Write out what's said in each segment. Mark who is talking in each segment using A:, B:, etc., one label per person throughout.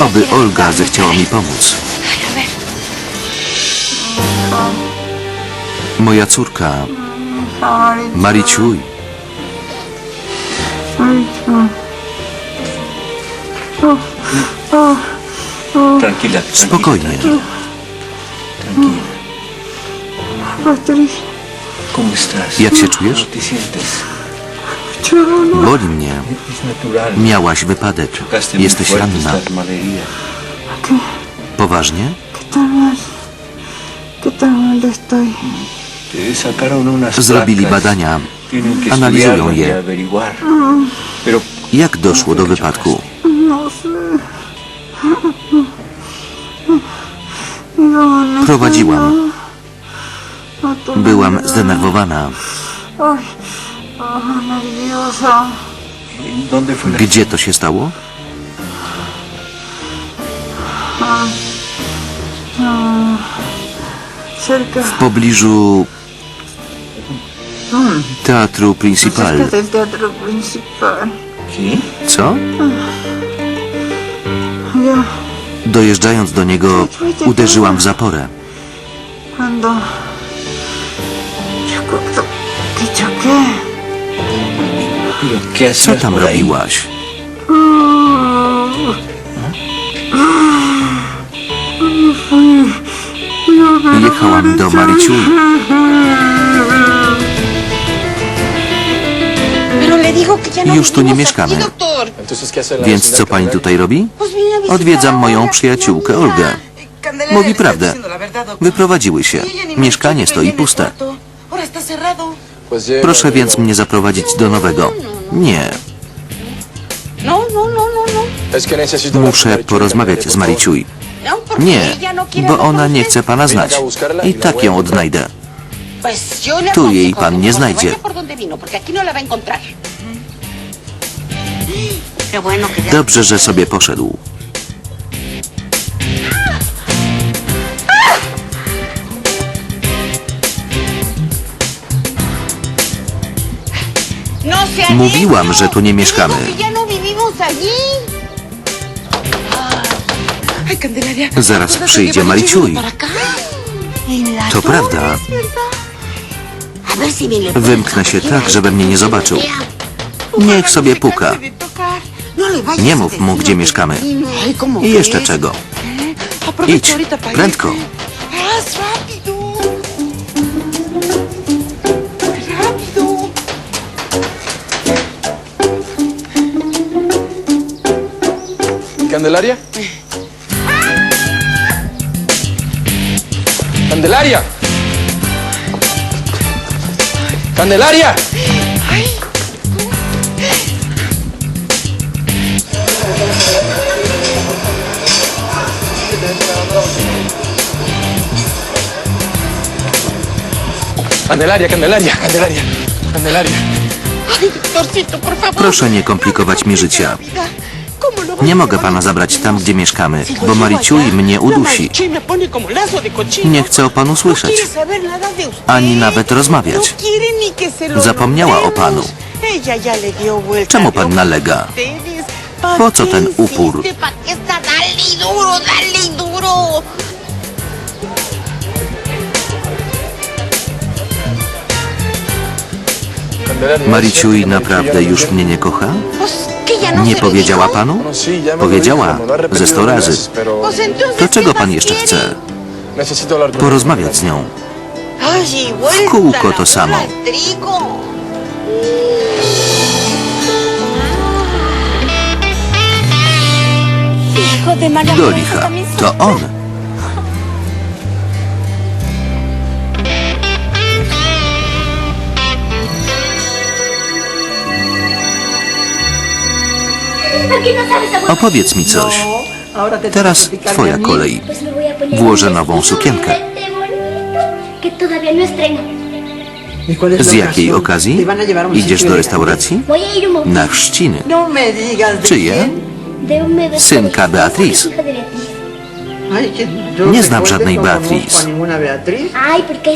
A: Oby Olga zechciała mi pomóc. Moja córka, Mariciuj. Spokojnie. Jak się czujesz? Boli mnie. Miałaś wypadek. Jesteś ranna. Poważnie? Zrobili badania. Analizują je.
B: Pero
A: Jak doszło do wypadku?
C: No. No, no
A: Prowadziłam. Byłam zdenerwowana. Gdzie to się stało? W pobliżu Teatru Principal.
B: ¿Qué?
A: Co? Dojeżdżając do niego, uderzyłam w zaporę.
C: ando. Yo que choqué.
B: ¿Pero qué
A: Co tam robiłaś? Jechałam do
D: ya no
A: Już tu nie mieszkamy. Więc co pani tutaj robi? Odwiedzam moją przyjaciółkę. Olgę. Mówi prawdę. Wyprowadziły się. Mieszkanie stoi puste. Proszę więc mnie zaprowadzić do nowego. Nie,
D: No, no, no, no, no.
A: muszę porozmawiać z Mariciuj. Nie, bo ona nie chce pana znać. I tak ją odnajdę. Tu jej pan nie znajdzie. Dobrze, że sobie poszedł. Mówiłam, że tu nie mieszkamy. Zaraz
E: ¿puedes
A: przyjdzie Mariciuj. To prawda. Wymknę się tak, żeby mnie nie zobaczył. Niech sobie puka. Nie mów mu, gdzie mieszkamy.
D: vino. Ay, ¿cómo
A: I jeszcze czego.
E: Aprovecha
A: Idź, prędko.
F: ¿Candelaria? ¡Candelaria! ¡Candelaria! Candelaria, Candelaria, Candelaria, Candelaria.
D: Ay, doctorcito, por favor.
A: Proszę nie komplikować mi życia.
D: ¿Cómo lo vas
A: Nie mogę pana zabrać tam, gdzie mieszkamy, bo Mariciuj mnie udusi. Nie chcę o panu słyszeć, ani nawet rozmawiać. Zapomniała o panu. Czemu pan nalega?
D: a ustedes. ¿Pa
A: Po co ten upór? Mariciuj naprawdę już mnie nie kocha?
D: No
A: Nie powiedziała panu?
F: Lo
A: Powiedziała
F: repetido
A: ze sto razy. To czego
D: ¿qué
A: pan jeszcze chce? Porozmawiać z nią.
D: Y vuelta
A: kółko to samo. Do licha.
D: también
A: To on. Opowiedz mi coś. Teraz twoja kolej. Włożę nową sukienkę.
G: no.
A: Z jakiej okazji? Idziesz do restauracji? Na chrzciny.
H: No
A: Czyje? Synka Beatriz. Nie
H: recuerde,
A: znam żadnej
H: no
A: Beatriz.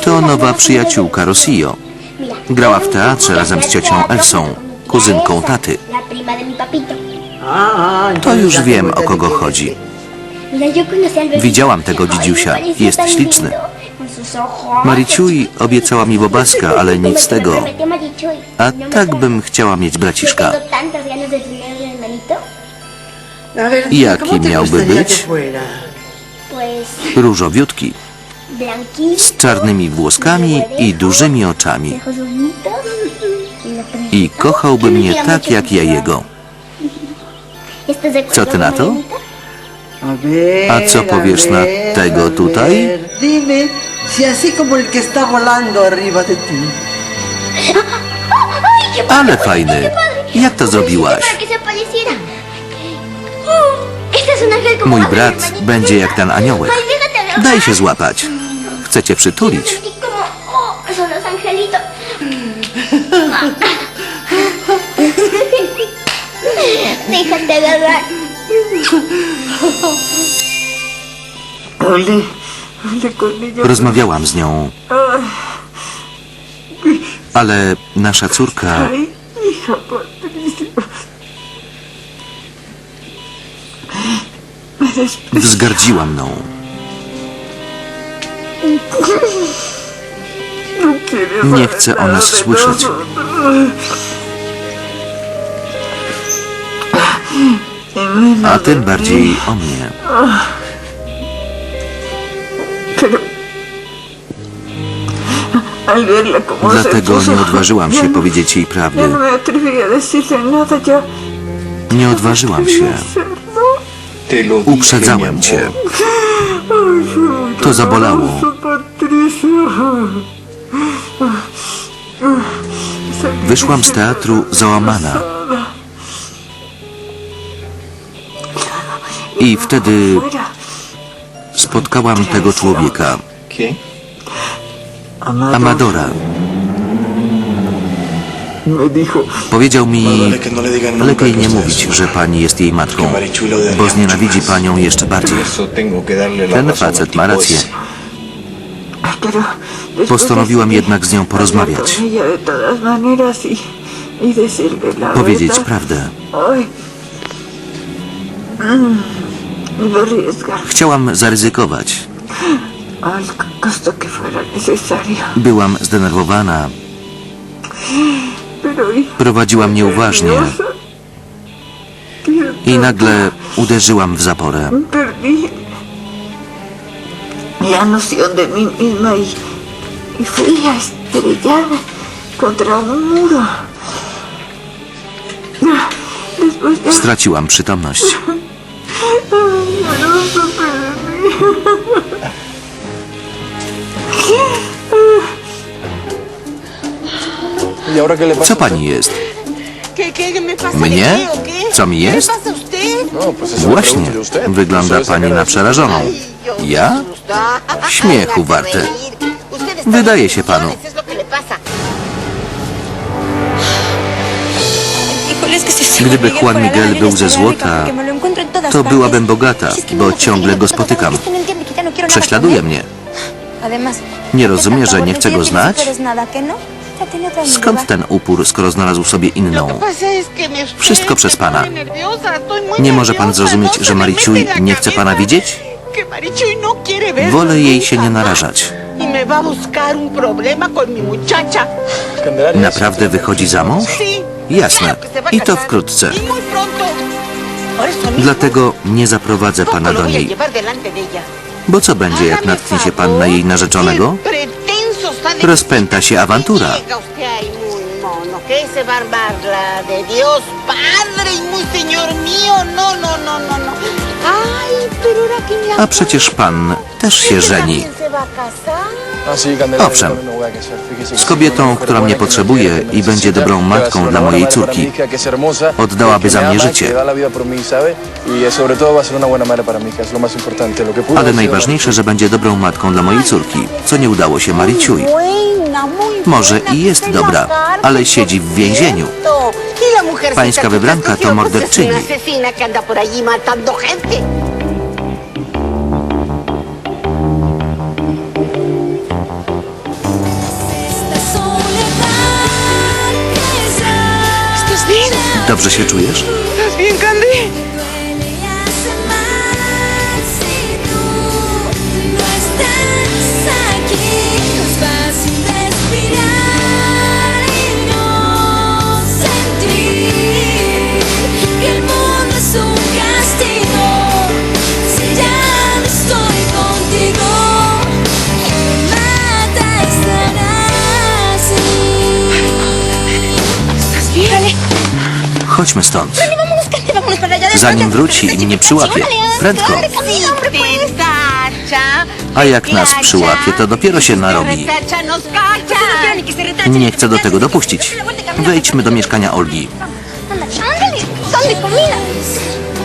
A: To nowa przyjaciółka Rosillo. Grała w teatrze razem z ciocią Elsą, kuzynką taty. To już wiem, o kogo chodzi. Widziałam tego dzidziusia. Jest śliczny.
G: chiquitos.
A: obiecała mi bobaska, ale nic z tego. A tak bym chciała mieć braciszka. Jaki
H: ¿cómo te
A: miałby być? Różowiutki, z czarnymi włoskami i dużymi oczami. I kochałby mnie tak jak ja jego.
G: ¿Estás de acuerdo,
A: Co ty na to?
H: A
A: co powiesz na tego tutaj?
H: ver. Dime, si así como el que está volando arriba de ti.
G: ¡Ay, qué
A: Ale fajny. Jak to zrobiłaś? Mój brat będzie jak ten aniołek. Daj się złapać. Chcę cię przytulić.
C: hablé con ella.
A: Rozmawiałam z nią. Ale nasza córka wzgardziła mną.
C: No
A: Nie chce o nas słyszeć. A
C: de
A: tym bardziej o mnie. Dlatego nie odważyłam się
C: no-
A: powiedzieć jej prawdy.
C: no ya
A: Nie odważyłam się. Uprzedzałem cię. To zabolało. Wyszłam z teatru załamana. I wtedy spotkałam tego człowieka. Amadora. Powiedział mi, lepiej nie mówić, że pani jest jej matką, bo znienawidzi panią jeszcze bardziej. Ten facet ma rację. Postanowiłam jednak z nią porozmawiać.
C: con ella
A: Chciałam zaryzykować. Byłam zdenerwowana.
C: Pero hija,
A: Prowadziła mnie uważnie
C: nerviosa,
A: i nagle uderzyłam w zaporę.
C: perdí la noción de mí misma y, y fui a estrellarme contra un muro. Después de
A: Straciłam przytomność. Co pani jest? ¿Mnie? Co mi
E: ¿Qué le
A: jest?
F: No,
A: Właśnie. Wygląda pani na przerażoną. Ja? Śmiechu warte. Wydaje się panu. Gdyby Juan Miguel był ze złota, to byłabym bogata, bo ciągle go spotykam. Prześladuje mnie. Nie rozumie, że nie chcę go znać? Skąd ten upór, skoro znalazł sobie inną? Wszystko przez pana. Nie może pan zrozumieć,
E: no
A: że Mariciuj nie chce pana widzieć?
E: no
A: Wolę jej się nie narażać.
E: Y.
A: Naprawdę wychodzi za mąż? Jasne. I to wkrótce. Dlatego nie zaprowadzę
E: ¿cómo
A: pana do niej. Bo co będzie, jak natknie się pan na jej narzeczonego? Rozpęta się awantura.
D: No, no, no, no, no.
A: A przecież pan też się żeni. Owszem. Z kobietą, która mnie potrzebuje i będzie dobrą matką dla mojej córki. Oddałaby za mnie życie. Ale najważniejsze, że będzie dobrą matką dla mojej córki, co nie udało się Mariciuj. Może i jest dobra, ale siedzi w więzieniu. Pańska wybranka to morderczyni. Dobrze się czujesz?
E: ¿Estás bien, Candy?
A: Chodźmy stąd. Zanim wróci i mnie przyłapie. Prędko. A jak nas przyłapie, to dopiero się narobi.
E: Cacha.
A: Nie chcę do tego dopuścić. Wejdźmy do mieszkania Olgi.